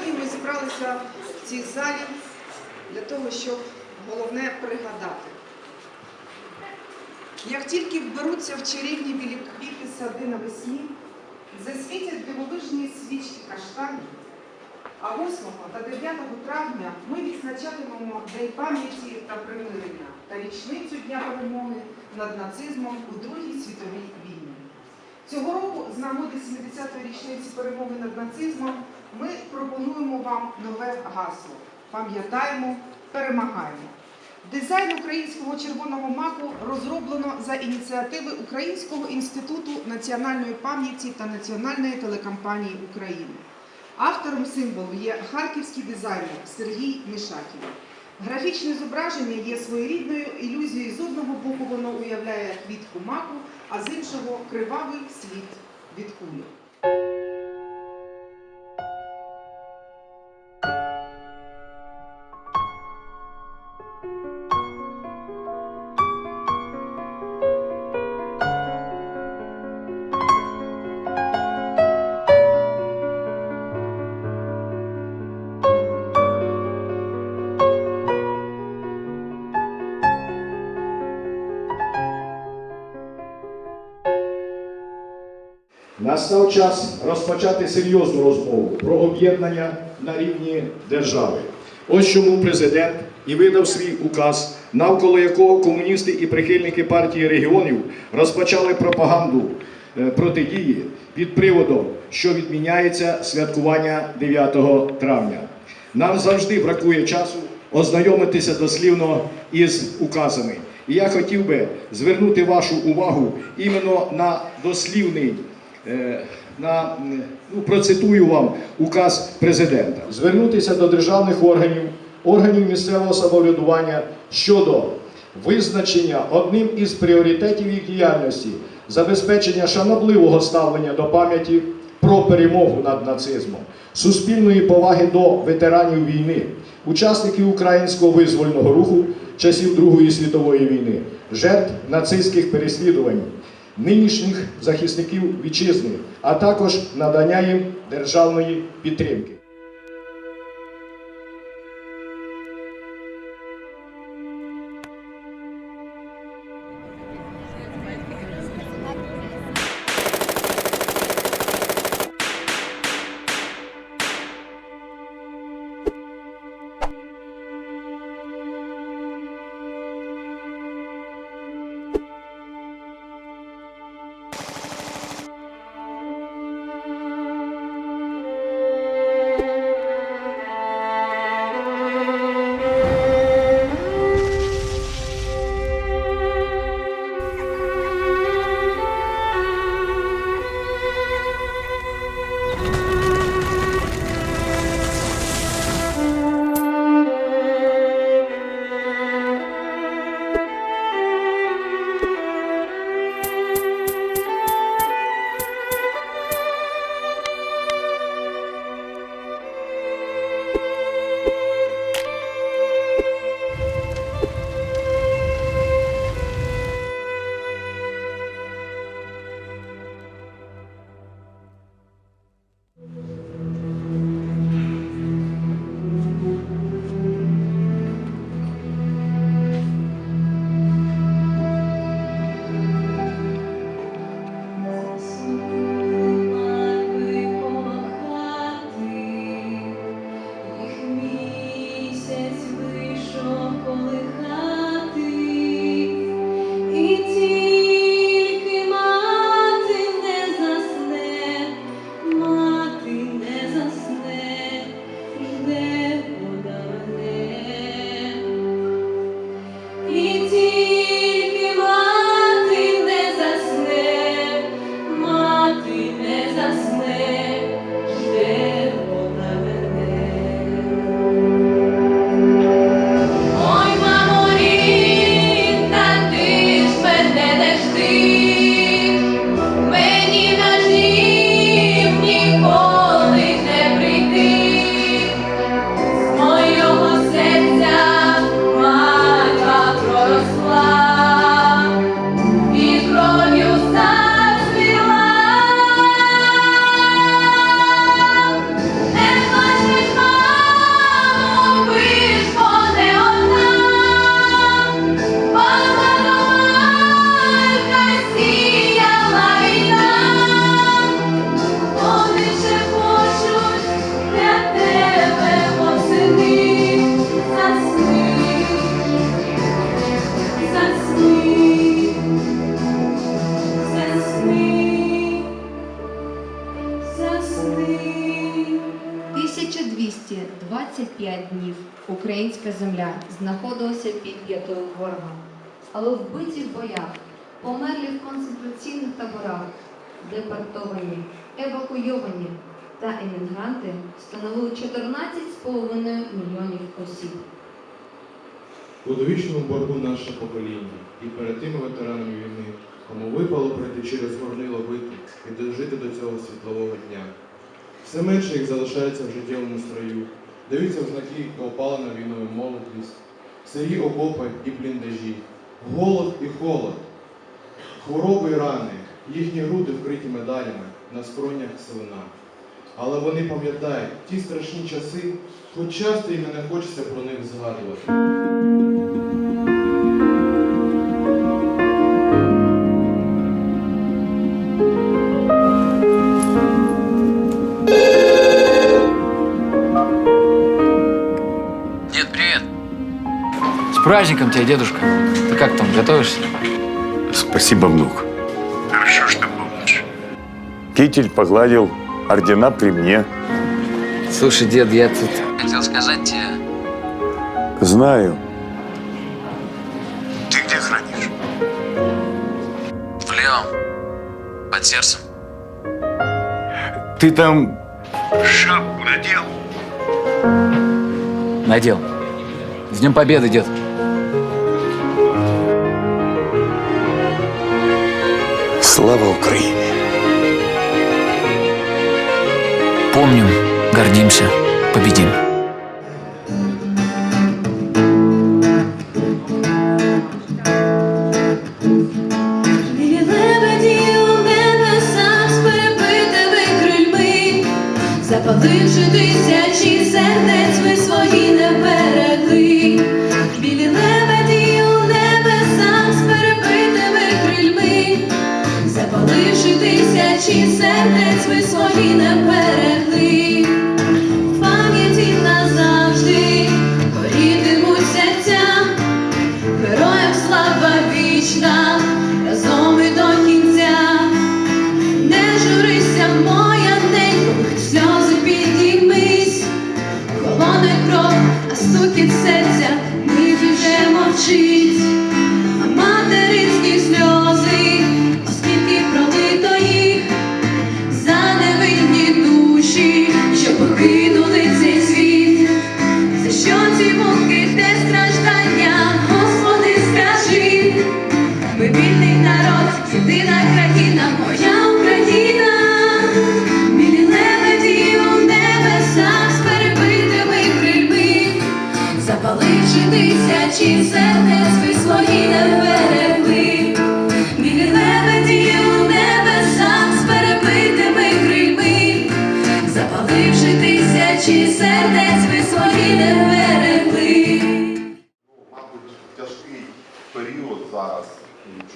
зібралися в цій залі для того, щоб головне пригадати. Як тільки вберуться в чарівні білі квіти сади навесні, засвітять дивовижні свічки каштанів, а 8 та 9 травня ми відзначатимемо День пам'яті та примирення та річницю Дня перемоги над нацизмом у Другій світовій війні. Цього року, з нагоди 70-ї річниці перемоги над нацизмом, ми пропонуємо вам нове гасло Пам'ятаємо, перемагаємо. Дизайн українського червоного маку розроблено за ініціативи Українського інституту національної пам'яті та Національної телекомпанії України. Автором символу є харківський дизайнер Сергій Мішакін. Графічне зображення є своєрідною ілюзією. З одного боку воно уявляє квітку маку, а з іншого кривавий світ від кулі. Настав час розпочати серйозну розмову про об'єднання на рівні держави. Ось чому президент і видав свій указ, навколо якого комуністи і прихильники партії регіонів розпочали пропаганду е, протидії під приводом, що відміняється святкування 9 травня. Нам завжди бракує часу ознайомитися дослівно із указами. І я хотів би звернути вашу увагу іменно на дослівний на, ну, процитую вам указ президента. Звернутися до державних органів, органів місцевого самоврядування щодо визначення одним із пріоритетів їх діяльності забезпечення шанобливого ставлення до пам'яті про перемогу над нацизмом, суспільної поваги до ветеранів війни, учасників українського визвольного руху часів Другої світової війни, жертв нацистських переслідувань, нинішніх захисників вітчизни, а також надання їм державної підтримки. Українська земля знаходилася під п'ятою ворога, але вбиті в боях, померлі в концентраційних таборах, депортовані, евакуйовані та емігранти становили 14,5 мільйонів осіб. У довічному боргу наше покоління і перед тими ветеранами війни, кому випало пройти через горнило битви і дожити до цього світлового дня. Все менше їх залишається в життєвому строю, даються в знаки опалена війною молодість, сирі окопи і бліндажі, голод і холод, хвороби і рани, їхні груди вкриті медалями, на скронях сивина. Але вони пам'ятають ті страшні часи, хоч часто і не хочеться про них згадувати. Праздником тебя, дедушка! Ты как там, готовишься? Спасибо, внук. Хорошо, что помнишь. Китель погладил, ордена при мне. Слушай, дед, я тут... Хотел сказать тебе... Знаю. Ты где хранишь? В левом. Под сердцем. Ты там шапку надел? Надел. С Днем Победы, дед. Слава Украине! Помним, гордимся, победим. está.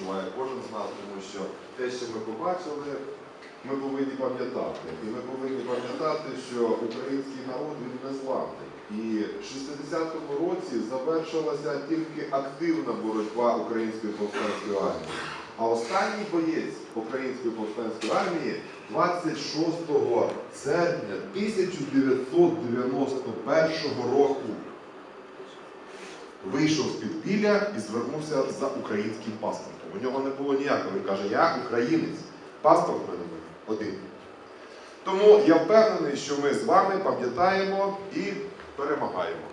Відчуває кожен з нас, тому що те, що ми побачили, ми повинні пам'ятати. І ми повинні пам'ятати, що український народ він незламний. І в 60-му році завершилася тільки активна боротьба української повстанської армії. А останній боєць української повстанської армії 26 серпня 1991 року вийшов з підпілля і звернувся за українським паспортом. У нього не було ніякого. Він каже, я українець. Паспорт в мене один. Тому я впевнений, що ми з вами пам'ятаємо і перемагаємо.